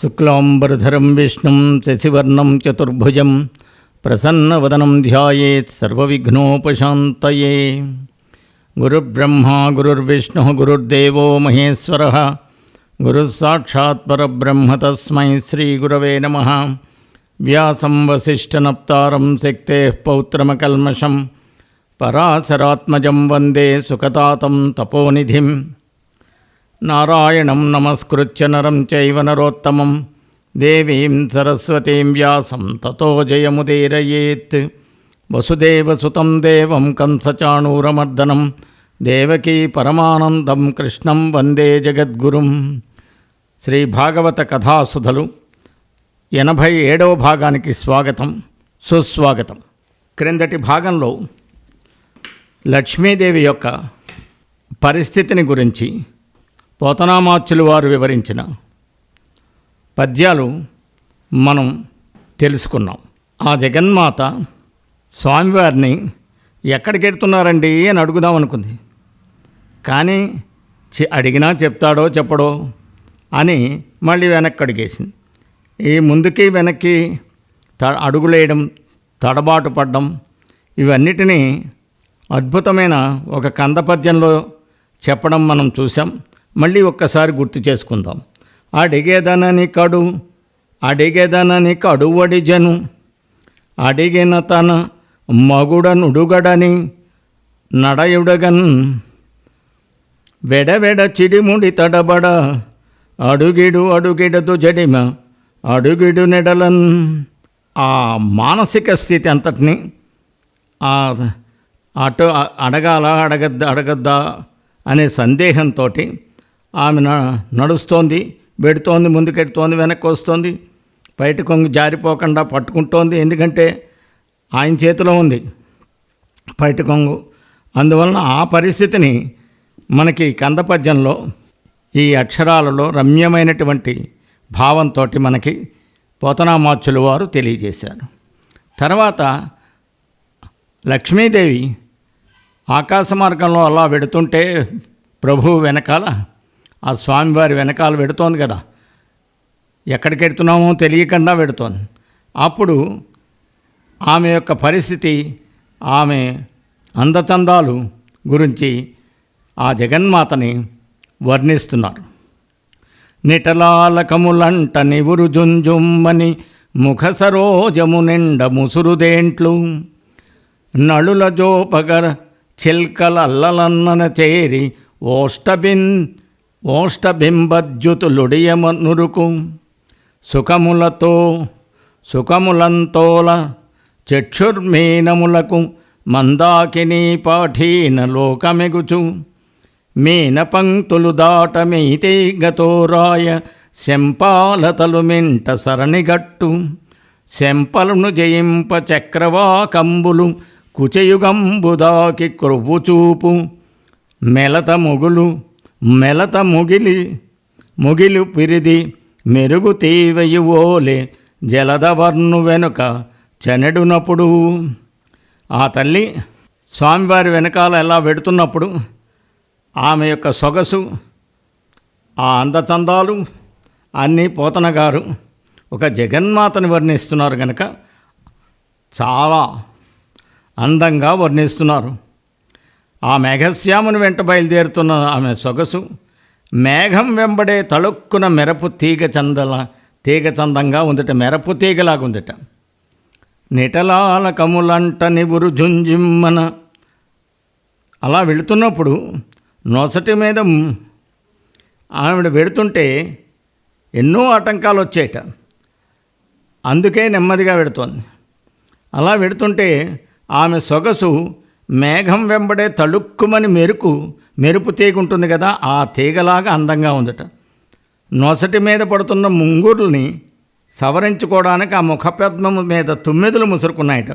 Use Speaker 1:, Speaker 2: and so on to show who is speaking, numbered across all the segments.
Speaker 1: शुक्लांबरधरम विष्णु शशिवर्ण चतुर्भुज प्रसन्न वदनम सर्वघ्नोपशात गुरुब्रह्मा, गुरुर्विष्णु, गुरुर्देव महेश्वर गुरुसाक्षात्ब्रह्म तस्म श्रीगुरव नम। व्यास वसिष्ठनप्ता शक्ते पौत्रमकलमशं पराशरात्मज वंदे सुखतातं तपोनिधिं నారాయణం నమస్కృత్య నరం చైవ నరోత్తమం దేవీం సరస్వతీం వ్యాసం తతో జయముదీరయేత్ వసుదేవసుతం దేవం కంసచాణూరమర్దనం దేవకీ పరమానందం కృష్ణం వందే జగద్గురుం శ్రీ భాగవత కథాసుధలు ఎనభై ఏడవ భాగానికి స్వాగతం సుస్వాగతం। క్రిందటి భాగంలో లక్ష్మీదేవి యొక్క పరిస్థితిని గురించి పోతనామాచ్యులు వారు వివరించిన పద్యాలు మనం తెలుసుకున్నాం. ఆ జగన్మాత స్వామివారిని ఎక్కడికి ఎడుతున్నారండి అని అడుగుదాం అనుకుంది. కానీ అడిగినా చెప్తాడో చెప్పడో అని మళ్ళీ వెనక్కి అడిగేసింది. ఈ ముందుకి వెనక్కి త అడుగులేయడం తడబాటు పడడం ఇవన్నిటినీ అద్భుతమైన ఒక కంద పద్యంలో చెప్పడం మనం చూసాం మళ్ళీ ఒక్కసారి గుర్తు చేసుకుందాం. అడిగేదనని కడు అడిగేదనని కడువడి జను అడిగిన తన మగుడనుడుగడని నడయుడగన్ వెడవెడ చిడిముడి తడబడ అడుగిడు అడుగిడదు జడిమ అడుగిడు నెడలన్. ఆ మానసిక స్థితి అంతటిని ఆ అటు అడగాల అడగద్దా అడగద్దా అనే సందేహంతో ఆమె నడుస్తోంది పెడుతోంది ముందుకెడుతోంది వెనక్కి వస్తోంది బయట కొంగు జారిపోకుండా పట్టుకుంటోంది. ఎందుకంటే ఆయన చేతిలో ఉంది బయట కొంగు. అందువలన ఆ పరిస్థితిని మనకి కందపద్యంలో ఈ అక్షరాలలో రమ్యమైనటువంటి భావంతో మనకి పోతనామాచులు వారు తెలియజేశారు. తర్వాత లక్ష్మీదేవి ఆకాశ మార్గంలో అలా వెడుతుంటే ప్రభువు వెనకాల ఆ స్వామివారి వెనకాల వెడుతోంది కదా. ఎక్కడికి వెడుతున్నామో తెలియకుండా పెడుతోంది. అప్పుడు ఆమె యొక్క పరిస్థితి ఆమె అందచందాలు గురించి ఆ జగన్మాతని వర్ణిస్తున్నారు. నిటలాలకములంట నివురు జుంజుమ్మని ముఖ సరోజము నిండ ముసురుదేంట్లు నళుల జోపగర చిల్కలల్లలన్నన చేరి ఓష్టబిన్ ఓష్టబింబద్యుతులుడియమనురుకు సుఖములతో సుఖములంతోల చక్షుర్మీనములకు మందాకిని పాఠీన లోకమెగుచు. మీన పంక్తులు దాటమైతే గతోరాయ శంపాలతలు మింట సరణిగట్టు శంపలను జయింప చక్రవాకంబులు కుచయుగంబుదాకి క్రొవ్వుచూపు. మెలత మొగులు మెలత ముగిలి ముగిలు పిరిది మెరుగు తీవయువోలే జలదవర్ణు వెనుక చెనడునప్పుడు. ఆ తల్లి స్వామివారి వెనకాల ఎలా పెడుతున్నప్పుడు ఆమె యొక్క సొగసు ఆ అందచందాలు అన్నీ పోతన గారు ఒక జగన్మాతని వర్ణిస్తున్నారు కనుక చాలా అందంగా వర్ణిస్తున్నారు. ఆ మేఘశ్యాముని వెంట బయలుదేరుతున్న ఆమె సొగసు. మేఘం వెంబడే తళుక్కున మెరపు తీగ చందల తీగ చందంగా ఉందట మెరపు తీగలాగుందట. నిటలాల కములంట నివురు జుంజిమ్మన. అలా వెళుతున్నప్పుడు నొసటి మీద ఆవిడ వెడుతుంటే ఎన్నో ఆటంకాలు వచ్చాయట అందుకే నెమ్మదిగా వెడుతోంది. అలా వెడుతుంటే ఆమె సొగసు మేఘం వెంబడే తళుక్కుమని మెరుకు మెరుపు తీగ ఉంటుంది కదా ఆ తీగలాగా అందంగా ఉందట. నొసటి మీద పడుతున్న ముంగురుల్ని సవరించుకోవడానికి ఆ ముఖపద్మము మీద తుమ్మెదులు ముసురుకున్నాయట.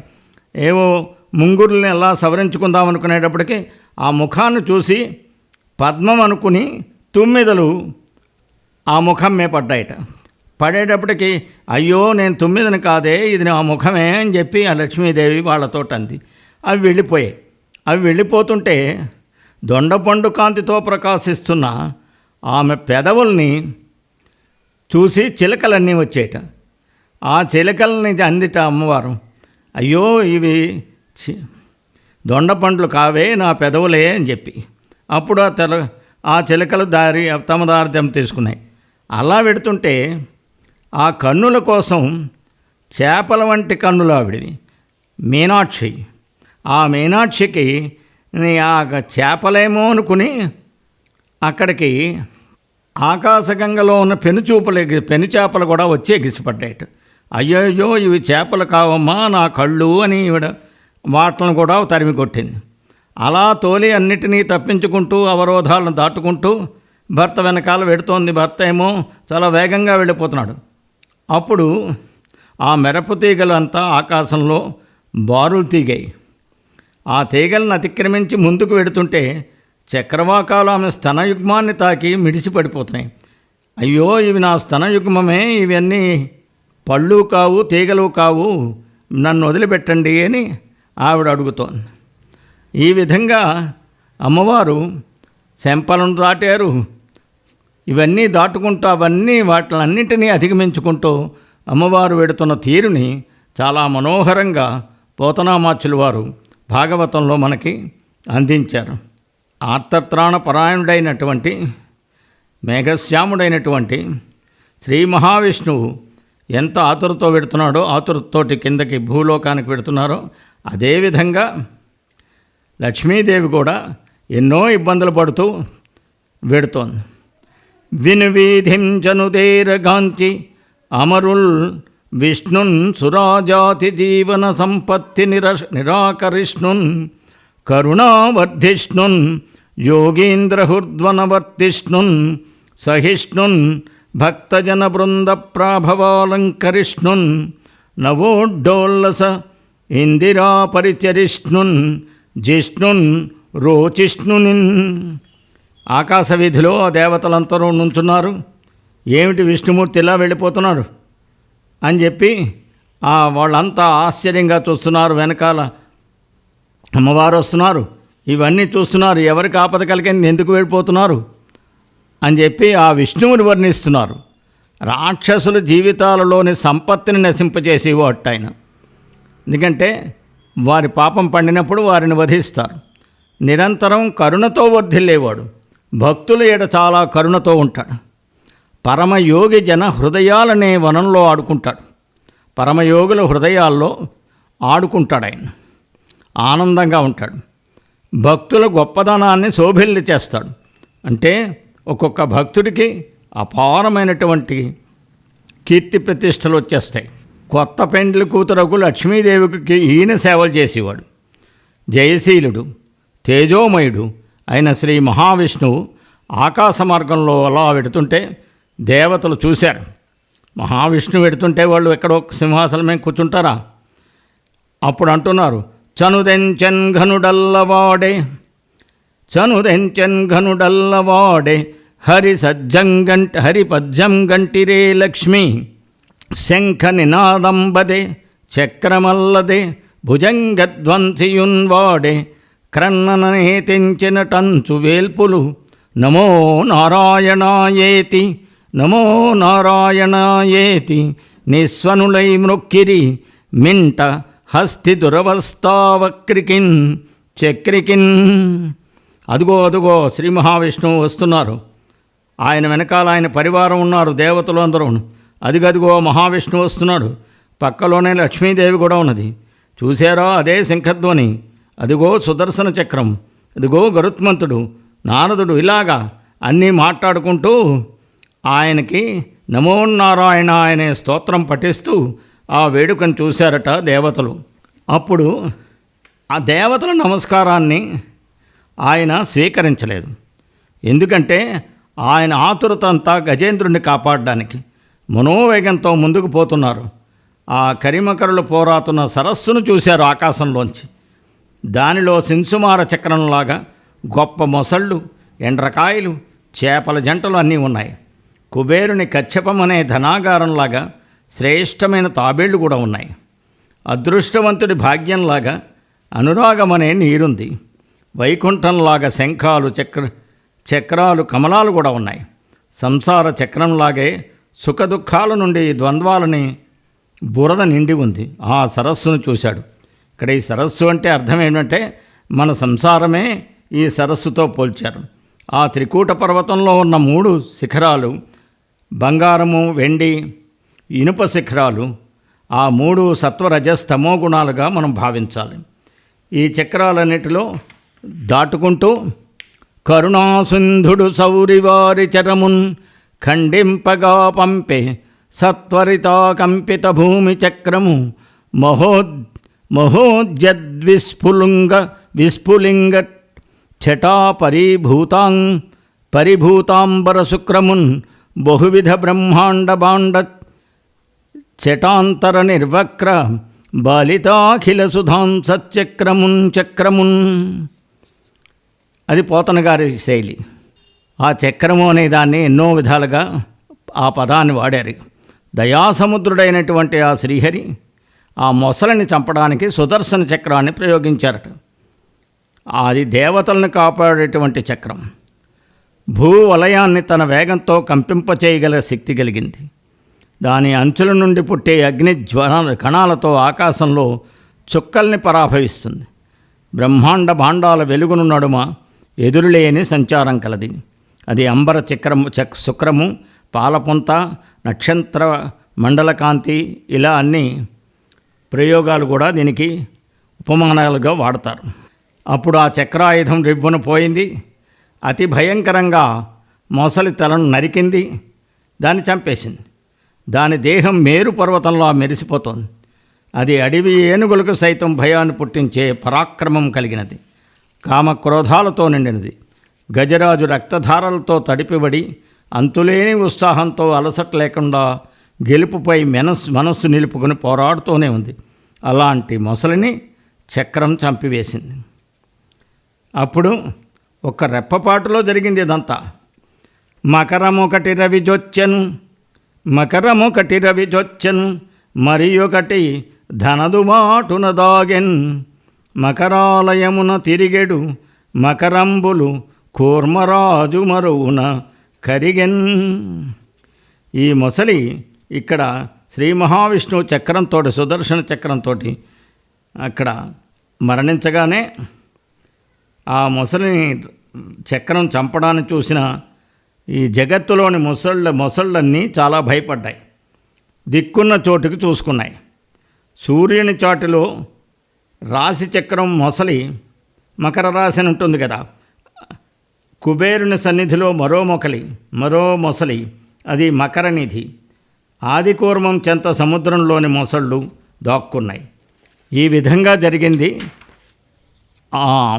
Speaker 1: ఏవో ముంగురుల్ని ఎలా సవరించుకుందాం అనుకునేటప్పటికీ ఆ ముఖాన్ని చూసి పద్మం అనుకుని తుమ్మిదలు ఆ ముఖం మీద పడ్డాయట. పడేటప్పటికి అయ్యో నేను తుమ్మిదని కాదే ఇది నా ముఖమే అని చెప్పి ఆ లక్ష్మీదేవి వాళ్ళతో అంది. అవి వెళ్ళిపోయాయి. అవి వెళ్ళిపోతుంటే దొండపండు కాంతితో ప్రకాశిస్తున్న ఆమె పెదవుల్ని చూసి చిలకలన్నీ వచ్చేట. ఆ చిలకలని అందిట అమ్మవారు అయ్యో ఇవి చి- కావే నా పెదవులే అని చెప్పి. అప్పుడు ఆ తెల ఆ చిలకలు దారి తమ దారి తీసుకున్నాయి. అలా పెడుతుంటే ఆ కన్నుల కోసం చేపల వంటి కన్నులు ఆవిడవి. మీనాక్షి ఆ మీనాక్షికి నీ ఆ చేపలేమో అనుకుని అక్కడికి ఆకాశగంగలో ఉన్న పెనుచూపలు పెను చేపలు కూడా వచ్చి ఎగిసిపడ్డాయట. అయ్యయ్యో ఇవి చేపలు కావమ్మా నా కళ్ళు అని ఈవిడ వాటలను కూడా తరిమి కొట్టింది. అలా తోలి అన్నిటినీ తప్పించుకుంటూ అవరోధాలను దాటుకుంటూ భర్త వెనకాల వెడుతోంది భర్త ఏమో చాలా వేగంగా వెళ్ళిపోతున్నాడు. అప్పుడు ఆ మెరపు తీగలు అంతా ఆకాశంలో బారులు తీగాయి. ఆ తీగలను అతిక్రమించి ముందుకు వెడుతుంటే చక్రవాకాలు ఆమె స్తనయుగ్మాన్ని తాకి మిడిసి పడిపోతున్నాయి అయ్యో ఇవి నా స్తనయుగ్మమే ఇవన్నీ పళ్ళు కావు తీగలు కావు నన్ను వదిలిపెట్టండి అని ఆవిడ అడుగుతోంది. ఈ విధంగా అమ్మవారు శంపలను దాటారు. ఇవన్నీ దాటుకుంటూ అవన్నీ వాటిలన్నింటినీ అధిగమించుకుంటూ అమ్మవారు వెడుతున్న తీరుని చాలా మనోహరంగా పోతనామాచులు వారు భాగవతంలో మనకి అందించారు. ఆర్తత్రాణ పరాయణుడైనటువంటి మేఘశ్యాముడైనటువంటి శ్రీ మహావిష్ణువు ఎంత ఆతురతో పెడుతున్నాడో ఆతురతోటి కిందకి భూలోకానికి పెడుతున్నారో అదేవిధంగా లక్ష్మీదేవి కూడా ఎన్నో ఇబ్బందులు పడుతూ వెడుతోంది. వినువీధిం చనుదేరగాంచి అమరుల్ విష్ణున్ సురాజాతి జీవన సంపత్తి నిర నిరాకరిష్ణున్ కరుణావర్ధిష్ణున్ యోగీంద్రహుర్ధ్వనవర్తిష్ణున్ సహిష్ణున్ భక్తజన బృంద ప్రాభవాలంకరిష్ణున్ నవోడ్డోల్లస ఇందిరా పరిచరిష్ణున్ జిష్ణున్ రోచిష్ణునిన్. ఆకాశ వీధిలో ఆ నుంచున్నారు. ఏమిటి విష్ణుమూర్తి ఇలా వెళ్ళిపోతున్నారు? అని చెప్పి వాళ్ళంతా ఆశ్చర్యంగా చూస్తున్నారు వెనకాల అమ్మవారు వస్తున్నారు. ఇవన్నీ చూస్తున్నారు ఎవరికి ఆపద కలిగింది ఎందుకు వెళ్ళిపోతున్నారు అని చెప్పి ఆ విష్ణువుని వర్ణిస్తున్నారు. రాక్షసుల జీవితాలలోని సంపత్తిని నశింపజేసేవాడు ఆయన. ఎందుకంటే వారి పాపం పండినప్పుడు వారిని వధిస్తారు. నిరంతరం కరుణతో వర్ధిల్లేవాడు. భక్తుల ఏడ చాలా కరుణతో ఉంటాడు. పరమయోగి జన హృదయాలనే వనంలో ఆడుకుంటాడు. పరమయోగుల హృదయాల్లో ఆడుకుంటాడు ఆయన. ఆనందంగా ఉంటాడు. భక్తుల గొప్పదనాన్ని శోభిల్లి చేస్తాడు. అంటే ఒక్కొక్క భక్తుడికి అపారమైనటువంటి కీర్తి ప్రతిష్టలు వచ్చేస్తాయి. కొత్త పెండ్లి కూతురకు లక్ష్మీదేవికి ఈయన సేవలు చేసేవాడు. జయశీలుడు తేజోమయుడు అయిన శ్రీ మహావిష్ణువు ఆకాశ మార్గంలో అలా వెడుతుంటే దేవతలు చూశారు. మహావిష్ణువు పెడుతుంటే వాళ్ళు ఎక్కడో సింహాసనమే కూర్చుంటారా? అప్పుడు అంటున్నారు చనుదెంచెన్ ఘనుడల్లవాడే చనుదెంచెన్ ఘనుడల్లవాడే హరి సజ్జంగంటి హరి పద్యం గంటిరే లక్ష్మి శంఖ నినాదంబదే చక్రమల్లదే భుజంగధ్వంసియున్వాడే క్రన్ననేతించిన టంచు వేల్పులు నమో నారాయణాయేతి నమో నారాయణాయేతి నిస్వనులై మృక్కిరి మింట హస్తి దురవస్థావక్రికిన్ చక్రికిన్. అదుగో అదుగో శ్రీ మహావిష్ణువు వస్తున్నారు. ఆయన వెనకాల ఆయన పరివారం ఉన్నారు దేవతలు అందరూ. అదిగదిగో మహావిష్ణువు వస్తున్నాడు. పక్కలోనే లక్ష్మీదేవి కూడా ఉన్నది. చూశారా? అదే శంఖధ్వని. అదిగో సుదర్శన చక్రం. అదిగో గరుత్మంతుడు నారదుడు. ఇలాగా అన్నీ మాట్లాడుకుంటూ ఆయనకి నమో నారాయణ అనే స్తోత్రం పఠిస్తూ ఆ వేడుకను చూశారట దేవతలు. అప్పుడు ఆ దేవతల నమస్కారాన్ని ఆయన స్వీకరించలేదు. ఎందుకంటే ఆయన ఆతురత అంతా గజేంద్రుడిని కాపాడడానికి మనోవేగంతో ముందుకు పోతున్నారు. ఆ కరిమకరులు పోరాతున్న సరస్సును చూశారు ఆకాశంలోంచి. దానిలో సింసుమార చక్రంలాగా గొప్ప మొసళ్ళు ఎండ్రకాయలు చేపల జంటలు అన్నీ ఉన్నాయి. కుబేరుని కచ్చపం అనే ధనాగారంలాగా శ్రేష్టమైన తాబేళ్ళు కూడా ఉన్నాయి. అదృష్టవంతుడి భాగ్యంలాగా అనురాగం అనే నీరుంది. వైకుంఠంలాగా శంఖాలు చక్ర చక్రాలు కమలాలు కూడా ఉన్నాయి. సంసార చక్రంలాగే సుఖదుఖాల నుండి ద్వంద్వాలని బురద నిండి ఉంది. ఆ సరస్సును చూశాడు. ఇక్కడ ఈ సరస్సు అంటే అర్థం ఏంటంటే మన సంసారమే ఈ సరస్సుతో పోల్చారు. ఆ త్రికూట పర్వతంలో ఉన్న మూడు శిఖరాలు బంగారము వెండి ఇనుప శిఖరాలు ఆ మూడు సత్వరజస్తమో గుణాలుగా మనం భావించాలి. ఈ చక్రాలన్నిటిలో దాటుకుంటూ కరుణాసింధుడు సౌరివారి చరమున్ ఖండింపగా పంపే సత్వరితా కంపిత భూమి చక్రము మహోద్ మహోద్యద్విస్ఫులింగ విస్ఫులింగ ఛటా పరిభూతాం పరిభూతాంబర శుక్రమున్ బహువిధ బ్రహ్మాండ బాండ చటాంతర నిర్వక్ర బాలితాఖిల సుధాం సత్యక్రమున్ చక్రమున్. అది పోతన గారి శైలి. ఆ చక్రము అనే దాన్ని ఎన్నో విధాలుగా ఆ పదాన్ని వాడారు. దయాసముద్రుడైనటువంటి ఆ శ్రీహరి ఆ మొసలిని చంపడానికి సుదర్శన చక్రాన్ని ప్రయోగించారట. అది దేవతలను కాపాడేటువంటి చక్రం. భూ వలయాన్ని తన వేగంతో కంపింపచేయగల శక్తి కలిగింది. దాని అంచుల నుండి పుట్టే అగ్ని జ్వర కణాలతో ఆకాశంలో చుక్కల్ని పరాభవిస్తుంది. బ్రహ్మాండ భాండాల వెలుగును నడుమ ఎదురులేని సంచారం కలది. అది అంబర చక్రము చక్ శుక్రము పాలపుంత నక్షత్ర మండలకాంతి ఇలా అన్ని ప్రయోగాలు కూడా దీనికి ఉపమానాలుగా వాడతారు. అప్పుడు ఆ చక్రాయుధం రివ్వున పోయింది. అతి భయంకరంగా మొసలి తలను నరికింది దాన్ని చంపేసింది. దాని దేహం మేరు పర్వతంలో మెరిసిపోతోంది. అది అడవి ఏనుగులకు సైతం భయాన్ని పుట్టించే పరాక్రమం కలిగినది. కామక్రోధాలతో నిండినది. గజరాజు రక్తధారలతో తడిపిబడి అంతులేని ఉత్సాహంతో అలసట లేకుండా గెలుపుపై మనస్సు మనస్సు నిలుపుకొని పోరాడుతూనే ఉంది. అలాంటి మొసలిని చక్రం చంపివేసింది. అప్పుడు ఒక్క రెప్పపాటులో జరిగింది ఇదంతా. మకరమొకటి రవి జొచ్చెను మకరమొకటి రవి జొచ్చెను మరి ఒకటి ధనదుమాటున దాగెన్. మకరాలయమున తిరిగెడు మకరంబులు కూర్మరాజు మరువున కరిగెన్. ఈ మొసలి ఇక్కడ శ్రీ మహావిష్ణువు చక్రంతో సుదర్శన చక్రంతో అక్కడ మరణించగానే ఆ మొసలిని చక్రం చంపడాన్ని చూసిన ఈ జగత్తులోని మొసళ్ళ మొసళ్ళన్నీ చాలా భయపడ్డాయి. దిక్కున్న చోటుకు చూసుకున్నాయి. సూర్యుని చాటులో రాశి చక్రం మొసలి మకర రాశి అని ఉంటుంది కదా. కుబేరుని సన్నిధిలో మరో మొకలి మరో మొసలి అది మకరనిధి ఆదికూర్మం చెంత సముద్రంలోని మొసళ్ళు దాక్కున్నాయి. ఈ విధంగా జరిగింది. ఆ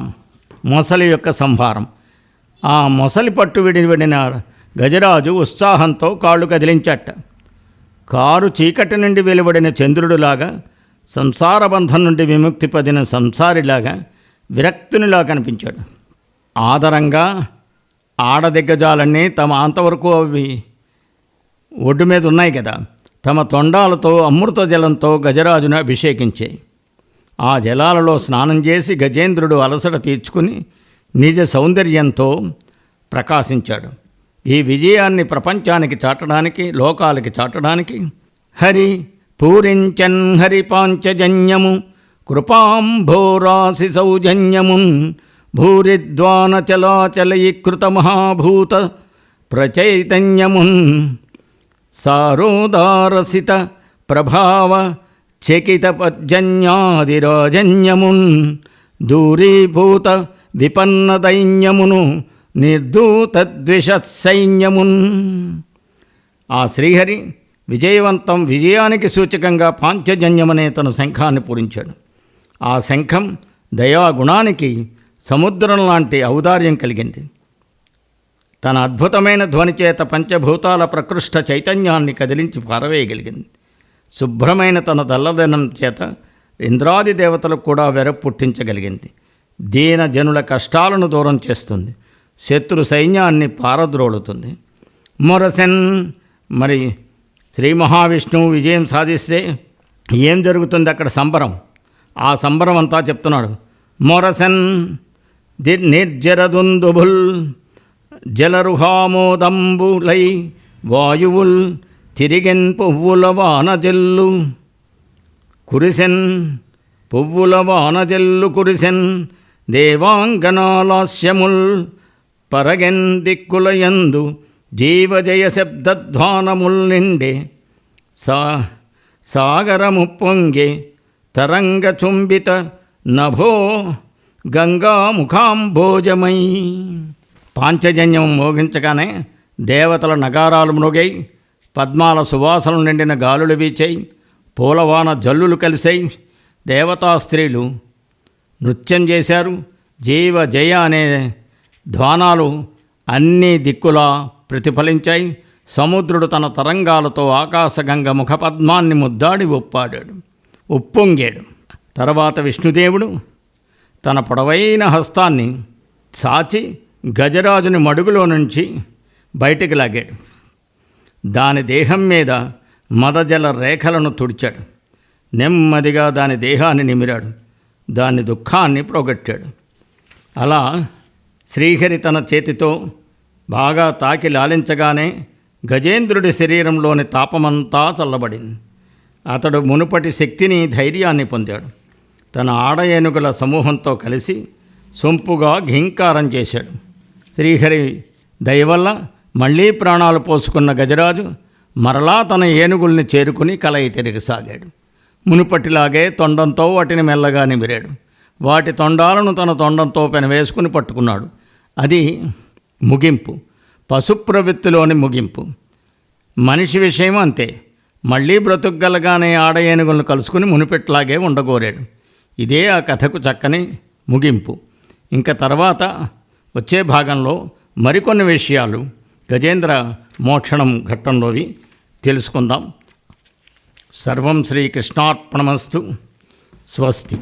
Speaker 1: మొసలి యొక్క సంహారం. ఆ మొసలి పట్టు విడివిడిన గజరాజు ఉత్సాహంతో కాళ్ళు కదిలించట. కారు చీకటి నుండి వెలువడిన చంద్రుడిలాగా సంసార బంధం నుండి విముక్తి పొందిన సంసారిలాగా విరక్తునిలా కనిపించాడు. ఆదరంగా ఆడదిగ్గజాలన్నీ తమ అంతవరకు అవి ఒడ్డు మీద ఉన్నాయి కదా తమ తొండాలతో అమృత జలంతో గజరాజును అభిషేకించాయి. ఆ జలాలలో స్నానం చేసి గజేంద్రుడు అలసట తీర్చుకుని నిజ సౌందర్యంతో ప్రకాశించాడు. ఈ విజయాన్ని ప్రపంచానికి చాటడానికి లోకాలకి చాటడానికి హరి పూరించన్ హరి పాంచజన్యము కృపాంభోరాశి సౌజన్యమున్ భూరిద్వానచలాచలయీకృత మహాభూత ప్రచైతన్యమున్ సారోదారసిత ప్రభావ చకితపజన్యాదిరాజన్యమున్ దూరీభూత విపన్న దైన్యమును నిర్దూతద్విషసైన్యమున్ ఆ శ్రీహరి విజయవంతం విజయానికి సూచకంగా పాంచజన్యమనే తన శంఖాన్ని పూరించాడు. ఆ శంఖం దయాగుణానికి సముద్రం లాంటి ఔదార్యం కలిగింది. తన అద్భుతమైన ధ్వని చేత పంచభూతాల ప్రకృష్ట చైతన్యాన్ని కదిలించి పారవేయగలిగింది. శుభ్రమైన తన తెల్లదనం చేత ఇంద్రాది దేవతలకు కూడా వెర పుట్టించగలిగింది. దీన జనుల కష్టాలను దూరం చేస్తుంది. శత్రు సైన్యాన్ని పారద్రోలుతుంది. మొరసెన్ మరి శ్రీ మహావిష్ణువు విజయం సాధిస్తే ఏం జరుగుతుంది అక్కడ సంబరం? ఆ సంబరం అంతా చెప్తున్నాడు. మొరసెన్ ది నిర్జరదుందుబుల్ జలరుహామోదంబులై వాయువుల్ తిరిగెన్ పువ్వుల వానజల్లు కురిసెన్ పువ్వుల వానజల్లు కురిసెన్ దేవాంగనాలాస్యముల్ పరగెన్ దిక్కులయందు జీవజయ శబ్దధ్వానముల్ నిండే సా సాగరము పొంగే తరంగచుంబిత నభో గంగాముఖాంభోజమై పాంచజన్యం మోగించగానే దేవతల నగారాలు మునుగై పద్మాల సువాసనలు నిండిన గాలులు వీచాయి పూలవాన జల్లులు కలిసై దేవతా స్త్రీలు నృత్యం చేశారు. జీవ జయ అనే ధ్వానాలు అన్ని దిక్కులా ప్రతిఫలించాయి. సముద్రుడు తన తరంగాలతో ఆకాశగంగ ముఖపద్మాన్ని ముద్దాడి ఒప్పాడాడు ఉప్పొంగాడు. తర్వాత విష్ణుదేవుడు తన పొడవైన హస్తాన్ని చాచి గజరాజుని మడుగులో నుంచి బయటికి లాగాడు. దాని దేహం మీద మదజల రేఖలను తుడిచాడు. నెమ్మదిగా దాని దేహాన్ని నిమిరాడు. దాని దుఃఖాన్ని ప్రోగట్టాడు. అలా శ్రీహరి తన చేతితో బాగా తాకి లాలించగానే గజేంద్రుడి శరీరంలోని తాపమంతా చల్లబడింది. అతడు మునుపటి శక్తిని ధైర్యాన్ని పొందాడు. తన ఆడ ఏనుగుల సమూహంతో కలిసి సొంపుగా ఘీంకారం చేశాడు. శ్రీహరి దయవల్ల మళ్ళీ ప్రాణాలు పోసుకున్న గజరాజు మరలా తన ఏనుగుల్ని చేరుకుని కలయి తిరిగిసాగాడు మునుపటిలాగే తొండంతో వాటిని మెల్లగా నిమిరాడు. వాటి తొండాలను తన తొండంతో పెనవేసుకుని పట్టుకున్నాడు. అది ముగింపు పశుప్రవృత్తిలోని ముగింపు. మనిషి విషయం అంతే. మళ్ళీ బ్రతుకుగలగానే ఆడ ఏనుగులను కలుసుకుని మునిపెట్లాగే ఉండగోరాడు. ఇదే ఆ కథకు చక్కని ముగింపు. ఇంకా తర్వాత వచ్చే భాగంలో మరికొన్ని విషయాలు గజేంద్ర మోక్షణం ఘట్టంలోవి తెలుసుకుందాం. సర్వం శ్రీకృష్ణార్పణమస్తు స్వస్తి.